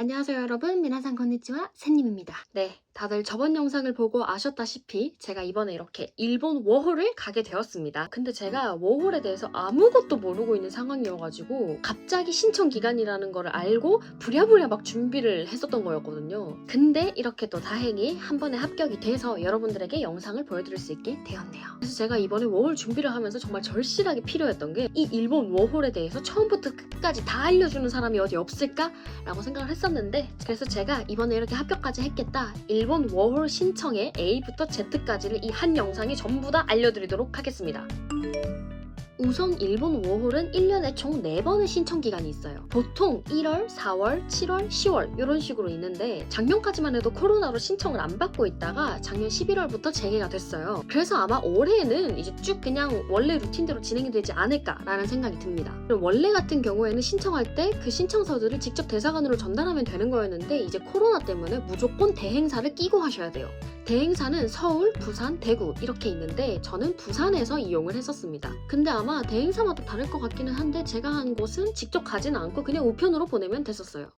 안녕하세요 여러분 미나상 건니치와 샌님입니다. 네, 다들 저번 영상을 보고 아셨다시피 제가 이번에 이렇게 일본 워홀을 가게 되었습니다. 근데 제가 워홀에 대해서 아무것도 모르고 있는 상황이어가지고 갑자기 신청 기간이라는 거를 알고 부랴부랴 막 준비를 했었던 거였거든요. 근데 이렇게 또 다행히 한 번에 합격이 돼서 여러분들에게 영상을 보여드릴 수 있게 되었네요. 그래서 제가 이번에 워홀 준비를 하면서 정말 절실하게 필요했던 게 이 일본 워홀에 대해서 처음부터 끝까지 다 알려주는 사람이 어디 없을까라고 생각을 했었는데 그래서 제가 이번에 이렇게 합격까지 했겠다. 일본 워홀 신청에 A부터 Z까지를 이 한 영상에 전부 다 알려드리도록 하겠습니다. 우선 일본 워홀은 1년에 총 4번의 신청 기간이 있어요. 보통 1월, 4월, 7월, 10월 이런 식으로 있는데 작년까지만 해도 코로나로 신청을 안 받고 있다가 작년 11월부터 재개가 됐어요. 그래서 아마 올해는 이제 쭉 그냥 원래 루틴대로 진행이 되지 않을까라는 생각이 듭니다. 원래 같은 경우에는 신청할 때 그 신청서들을 직접 대사관으로 전달하면 되는 거였는데 이제 코로나 때문에 무조건 대행사를 끼고 하셔야 돼요. 대행사는 서울, 부산, 대구 이렇게 있는데 저는 부산에서 이용을 했었습니다. 근데 아마 대행사마다 다를 것 같기는 한데 제가 한 곳은 직접 가지는 않고 그냥 우편으로 보내면 됐었어요.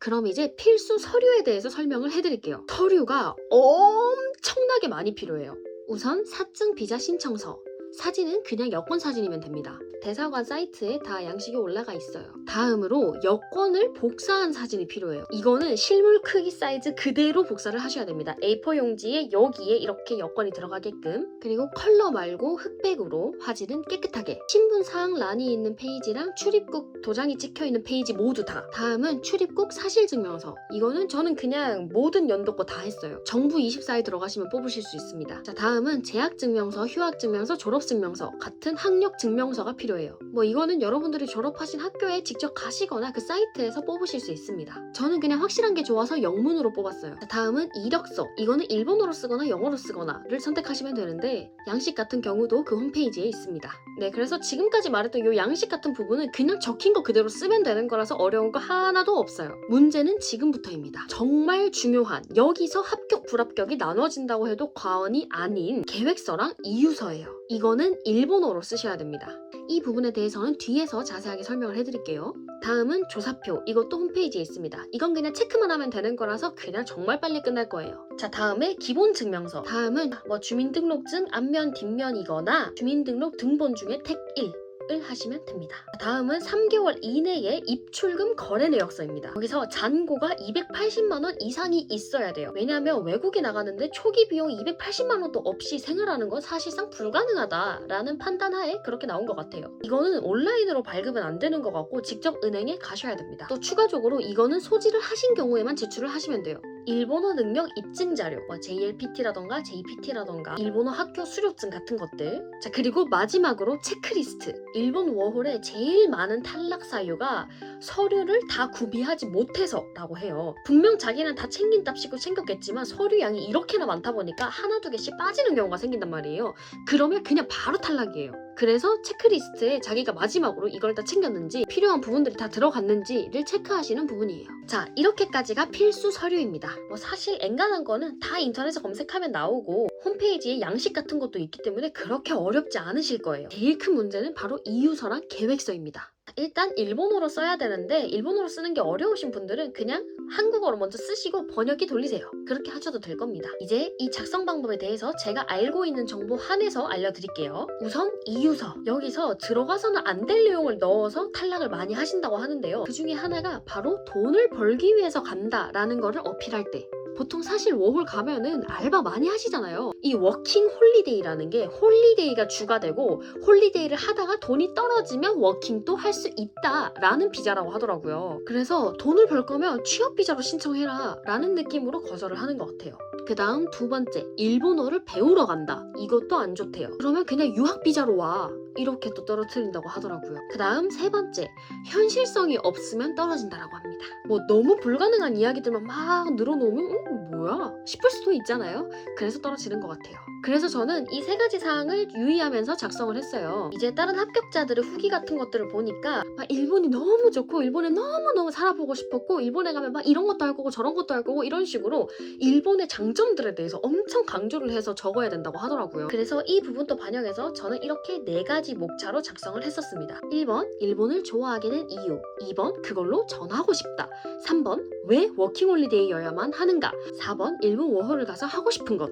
그럼 이제 필수 서류에 대해서 설명을 해드릴게요. 서류가 엄청나게 많이 필요해요. 우선 사증 비자 신청서. 사진은 그냥 여권 사진이면 됩니다. 대사관 사이트에 다 양식이 올라가 있어요. 다음으로 여권을 복사한 사진이 필요해요. 이거는 실물 크기 사이즈 그대로 복사를 하셔야 됩니다. A4 용지에 여기에 이렇게 여권이 들어가게끔 그리고 컬러 말고 흑백으로 화질은 깨끗하게 신분사항 란이 있는 페이지랑 출입국 도장이 찍혀 있는 페이지 모두 다 다음은 출입국 사실증명서 이거는 저는 그냥 모든 연도 거 다 했어요. 정부 24에 들어가시면 뽑으실 수 있습니다. 자 다음은 재학증명서, 휴학증명서, 졸업증명서 같은 학력증명서가 필요해요. 뭐 이거는 여러분들이 졸업하신 학교에 직접 가시거나 그 사이트에서 뽑으실 수 있습니다. 저는 그냥 확실한 게 좋아서 영문으로 뽑았어요. 자, 다음은 이력서. 이거는 일본어로 쓰거나 영어로 쓰거나를 선택하시면 되는데 양식 같은 경우도 그 홈페이지에 있습니다. 네, 그래서 지금까지 말했던 이 양식 같은 부분은 그냥 적힌 거 그대로 쓰면 되는 거라서 어려운 거 하나도 없어요. 문제는 지금부터입니다. 정말 중요한 여기서 합격 불합격이 나눠진다고 해도 과언이 아닌 계획서랑 이유서예요. 이거는 일본어로 쓰셔야 됩니다. 이 부분에 대해서는 뒤에서 자세하게 설명을 해드릴게요. 다음은 조사표. 이것도 홈페이지에 있습니다. 이건 그냥 체크만 하면 되는 거라서 그냥 정말 빨리 끝날 거예요. 자, 다음에 기본 증명서. 다음은 뭐 주민등록증 앞면 뒷면이거나 주민등록 등본 중에 택 1. 을 하시면 됩니다. 다음은 3개월 이내에 입출금 거래 내역서입니다. 여기서 잔고가 280만 원 이상이 있어야 돼요. 왜냐하면 외국에 나가는데 초기 비용 280만 원도 없이 생활하는 건 사실상 불가능하다라는 판단하에 그렇게 나온 것 같아요. 이거는 온라인으로 발급은 안 되는 것 같고 직접 은행에 가셔야 됩니다. 또 추가적으로 이거는 소지를 하신 경우에만 제출을 하시면 돼요. 일본어 능력 입증 자료, 뭐 JLPT라던가 JPT라던가 일본어 학교 수료증 같은 것들. 자, 그리고 마지막으로 체크리스트. 일본 워홀에 제일 많은 탈락 사유가 서류를 다 구비하지 못해서라고 해요. 분명 자기는 다 챙긴답시고 챙겼겠지만 서류 양이 이렇게나 많다 보니까 하나 두 개씩 빠지는 경우가 생긴단 말이에요. 그러면 그냥 바로 탈락이에요. 그래서 체크리스트에 자기가 마지막으로 이걸 다 챙겼는지 필요한 부분들이 다 들어갔는지를 체크하시는 부분이에요. 자, 이렇게까지가 필수 서류입니다. 뭐 사실 엔간한 거는 다 인터넷에 검색하면 나오고 홈페이지에 양식 같은 것도 있기 때문에 그렇게 어렵지 않으실 거예요. 제일 큰 문제는 바로 이유서랑 계획서입니다. 일단 일본어로 써야 되는데 일본어로 쓰는 게 어려우신 분들은 그냥 한국어로 먼저 쓰시고 번역기 돌리세요. 그렇게 하셔도 될 겁니다. 이제 이 작성 방법에 대해서 제가 알고 있는 정보 한해서 알려드릴게요. 우선 이유서. 여기서 들어가서는 안 될 내용을 넣어서 탈락을 많이 하신다고 하는데요. 그 중에 하나가 바로 돈을 벌기 위해서 간다라는 거를 어필할 때 보통 사실 워홀 가면은 알바 많이 하시잖아요. 이 워킹 홀리데이라는 게 홀리데이가 주가 되고 홀리데이를 하다가 돈이 떨어지면 워킹도 할 수 있다라는 비자라고 하더라고요. 그래서 돈을 벌 거면 취업 비자로 신청해라 라는 느낌으로 거절을 하는 것 같아요. 그 다음 두 번째, 일본어를 배우러 간다. 이것도 안 좋대요. 그러면 그냥 유학 비자로 와. 이렇게 또 떨어뜨린다고 하더라고요. 그 다음 세 번째, 현실성이 없으면 떨어진다라고 합니다. 뭐 너무 불가능한 이야기들만 막 늘어놓으면 응? 뭐야? 싶을 수도 있잖아요. 그래서 떨어지는 것 같아요. 그래서 저는 이 세 가지 사항을 유의하면서 작성을 했어요. 이제 다른 합격자들의 후기 같은 것들을 보니까 막 일본이 너무 좋고 일본에 너무너무 살아보고 싶었고 일본에 가면 막 이런 것도 할 거고 저런 것도 할 거고 이런 식으로 일본의 장점들에 대해서 엄청 강조를 해서 적어야 된다고 하더라고요. 그래서 이 부분도 반영해서 저는 이렇게 네 가지 목차로 작성을 했었습니다. 1번 일본을 좋아하게 된 이유 2번 그걸로 전하고 싶다 3번 왜 워킹홀리데이여야만 하는가 4번 일본 워홀을 가서 하고 싶은 것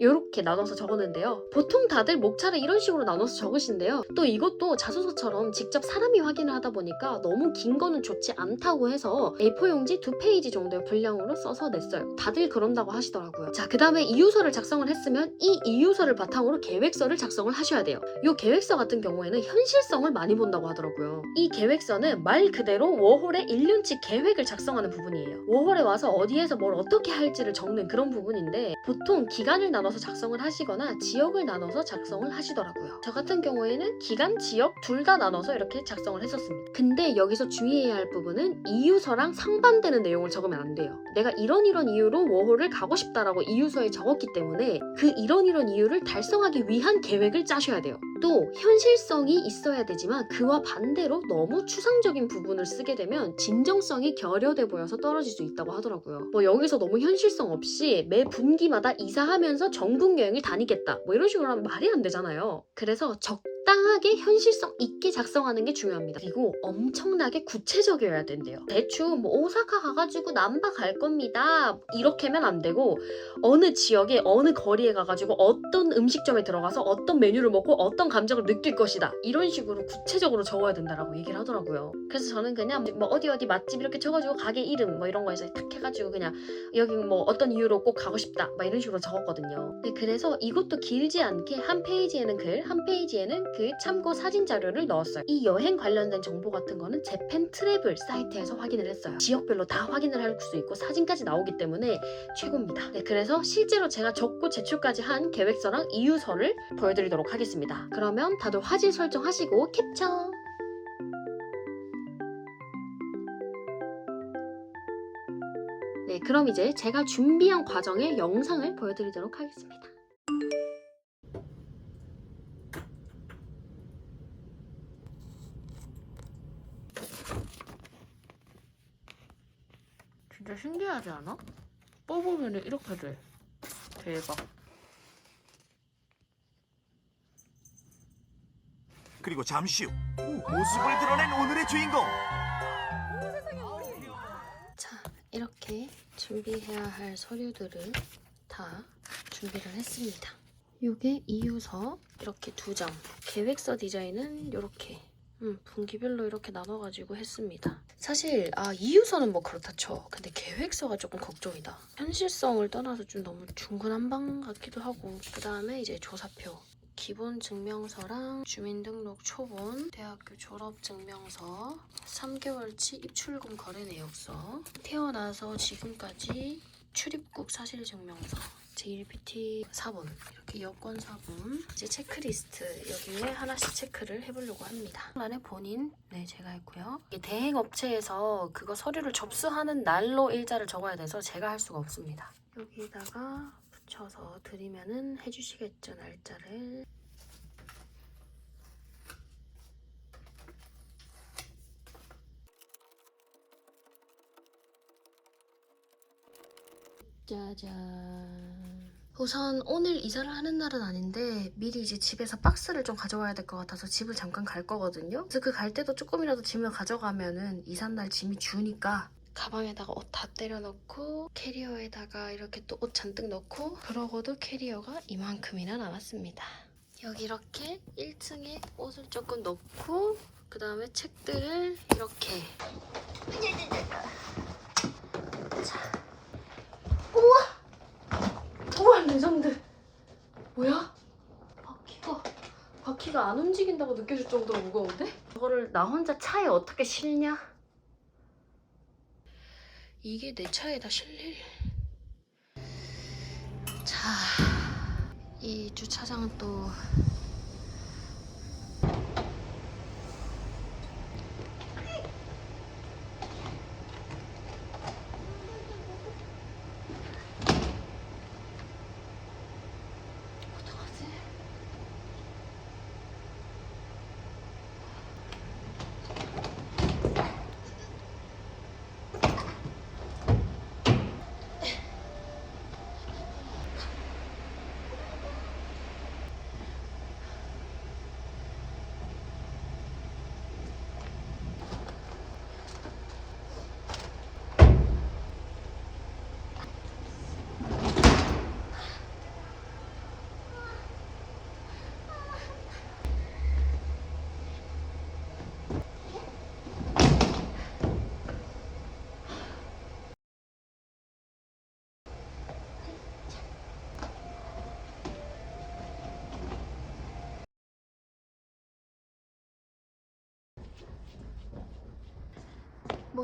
이렇게 나눠서 적었는데요. 보통 다들 목차를 이런 식으로 나눠서 적으신데요. 또 이것도 자소서처럼 직접 사람이 확인을 하다 보니까 너무 긴 거는 좋지 않다고 해서 A4 용지 두 페이지 정도의 분량으로 써서 냈어요. 다들 그런다고 하시더라고요. 자, 그 다음에 이유서를 작성을 했으면 이 이유서를 바탕으로 계획서를 작성을 하셔야 돼요. 이 계획서 같은 경우에는 현실성을 많이 본다고 하더라고요. 이 계획서는 말 그대로 워홀의 1년치 계획을 작성하는 부분이에요. 워홀에 와서 어디에서 뭘 어떻게 할지를 적는 그런 부분인데 보통 기간을 나눠 서 작성을 하시거나 지역을 나눠서 작성을 하시더라고요. 저 같은 경우에는 기간, 지역 둘 다 나눠서 이렇게 작성을 했었습니다. 근데 여기서 주의해야 할 부분은 이유서랑 상반되는 내용을 적으면 안 돼요. 내가 이런 이런 이유로 워홀을 가고 싶다라고 이유서에 적었기 때문에 그 이런 이런 이유를 달성하기 위한 계획을 짜셔야 돼요. 또 현실성이 있어야 되지만 그와 반대로 너무 추상적인 부분을 쓰게 되면 진정성이 결여돼 보여서 떨어질 수 있다고 하더라고요. 뭐 여기서 너무 현실성 없이 매 분기마다 이사하면서 전국 여행을 다니겠다 뭐 이런 식으로 하면 말이 안 되잖아요. 그래서 적 당하게 현실성 있게 작성하는 게 중요합니다. 그리고 엄청나게 구체적이어야 된대요. 대충 뭐 오사카 가가지고 남바 갈 겁니다 이렇게면 안 되고 어느 지역에 어느 거리에 가가지고 어떤 음식점에 들어가서 어떤 메뉴를 먹고 어떤 감정을 느낄 것이다 이런 식으로 구체적으로 적어야 된다라고 얘기를 하더라고요. 그래서 저는 그냥 뭐 어디 어디 맛집 이렇게 쳐가지고 가게 이름 뭐 이런 거에서 탁 해가지고 그냥 여기 뭐 어떤 이유로 꼭 가고 싶다 막 이런 식으로 적었거든요. 네, 그래서 이것도 길지 않게 한 페이지에는 글, 한 페이지에는 그 참고 사진 자료를 넣었어요. 이 여행 관련된 정보 같은 거는 재팬 트래블 사이트에서 확인을 했어요. 지역별로 다 확인을 할 수 있고 사진까지 나오기 때문에 최고입니다. 네, 그래서 실제로 제가 적고 제출까지 한 계획서랑 이유서를 보여드리도록 하겠습니다. 그러면 다들 화질 설정하시고 캡처! 네, 그럼 이제 제가 준비한 과정의 영상을 보여드리도록 하겠습니다. 신기하지 않아? 뽑으면 이렇게 돼. 대박. 그리고 잠시 후 모습을 드러낸 오늘의 주인공 자, 이렇게 준비해야 할 서류들을 다 준비를 했습니다. 요게 이유서 이렇게 두 장. 계획서 디자인은 이렇게 음, 분기별로 이렇게 나눠가지고 했습니다. 사실 아 이유서는 뭐 그렇다 쳐. 근데 계획서가 조금 걱정이다. 현실성을 떠나서 좀 너무 중구난방 같기도 하고 그 다음에 이제 조사표. 기본 증명서랑 주민등록 초본, 대학교 졸업 증명서, 3개월치 입출금 거래 내역서, 태어나서 지금까지 출입국 사실 증명서, JLPT 4번, 이렇게 여권 4번, 이제 체크리스트 여기에 하나씩 체크를 해보려고 합니다. 안에 본인, 네 제가 했고요. 이게 대행 업체에서 그거 서류를 접수하는 날로 일자를 적어야 돼서 제가 할 수가 없습니다. 여기다가 붙여서 드리면은 해주시겠죠 날짜를. 짜잔. 우선 오늘 이사를 하는 날은 아닌데 미리 이제 집에서 박스를 좀 가져와야 될 것 같아서 집을 잠깐 갈 거거든요. 그래서 그 갈 때도 조금이라도 짐을 가져가면은 이삿날 짐이 주니까 가방에다가 옷 다 때려 넣고 캐리어에다가 이렇게 또 옷 잔뜩 넣고 그러고도 캐리어가 이만큼이나 남았습니다. 여기 이렇게 1층에 옷을 조금 넣고 그 다음에 책들을 이렇게 자 우와 레전드 뭐야? 바퀴가 바퀴가 안 움직인다고 느껴질 정도로 무거운데? 이거를 나 혼자 차에 어떻게 실냐? 이게 내 차에다 실릴 자, 이 주차장은 또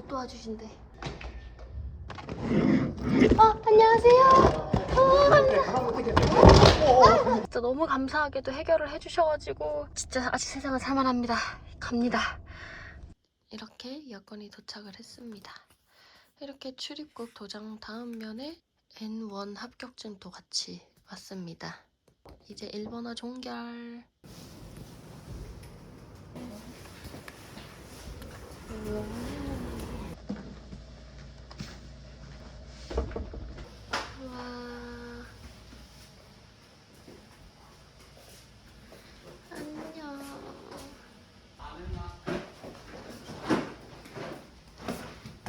못 도와주신대. 어, 안녕하세요. 어, 감사. 진짜 너무 감사하게도 해결을 해주셔가지고 진짜 아직 세상은 살만합니다. 갑니다. 이렇게 여권이 도착을 했습니다. 이렇게 출입국 도장 다음 면에 N1 합격증도 같이 왔습니다. 이제 일본어 종결. 와. 안녕.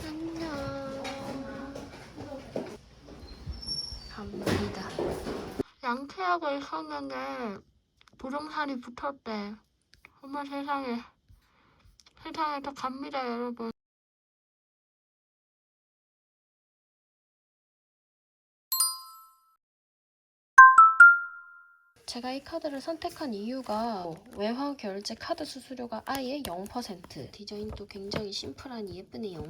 안녕. 갑니다. 양태하고 있었는데 부동산이 붙었대. 어머 세상에. 세상에 더 갑니다 여러분. 제가 이 카드를 선택한 이유가 외화 결제 카드 수수료가 아예 0% 디자인도 굉장히 심플하니 예쁘네요.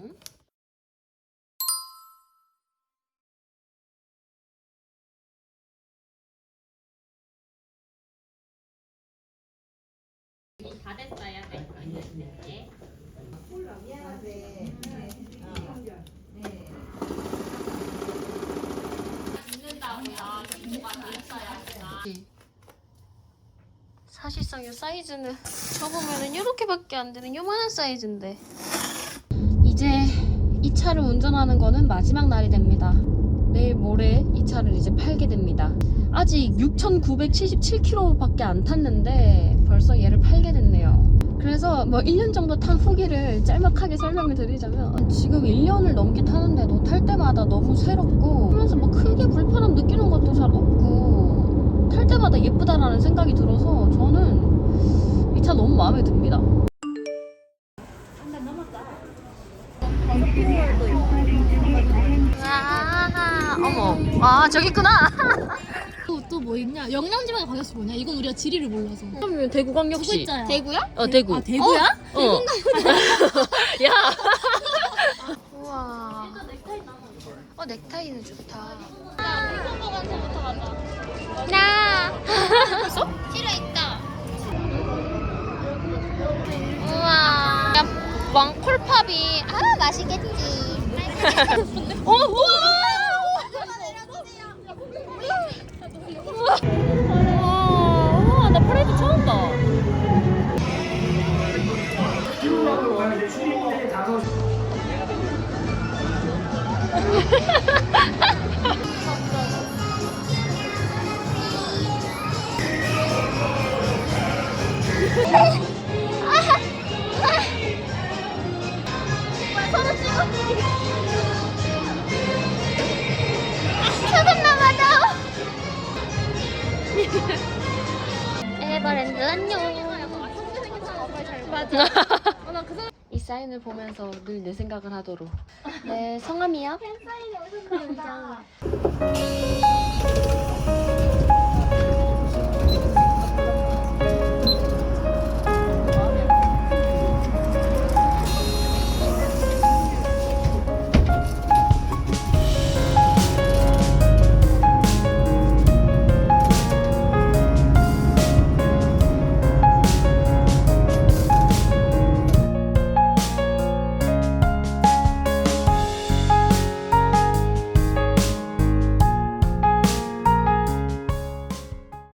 사실상 이 사이즈는 접으면 이렇게밖에 안 되는 요만한 사이즈인데. 이제 이 차를 운전하는 거는 마지막 날이 됩니다. 내일 모레 이 차를 이제 팔게 됩니다 아직 6,977km밖에 안 탔는데 벌써 얘를 팔게 됐네요 그래서 뭐 1년 정도 탄 후기를 짤막하게 설명을 드리자면 지금 1년을 넘게 타는데도 탈 때마다 너무 새롭고 하면서 뭐 크게 불편함 느끼는 것도 잘 없고 탈 때마다 예쁘다라는 생각이 들어서 저는 이 차 너무 마음에 듭니다. 아, 어머, 아 저기 있구나. 또뭐 있냐? 영양지방에 가격수 뭐냐? 이건 우리가 지리를 몰라서. 그러면 대구광역시. 글자야. 대구야? 어 대구. 아 대구야? 어. 야. 우와. 어 넥타이는 좋다. 나. 벌써? 실어 있다. 우와. 야, 왕콜팝이. 아 맛있겠지. 어. 우와, 에버랜드 안녕. 맞아. 이 사인을 보면서 늘 내 생각을 하도록. 네, 성함이요? 팬 사인이 어디서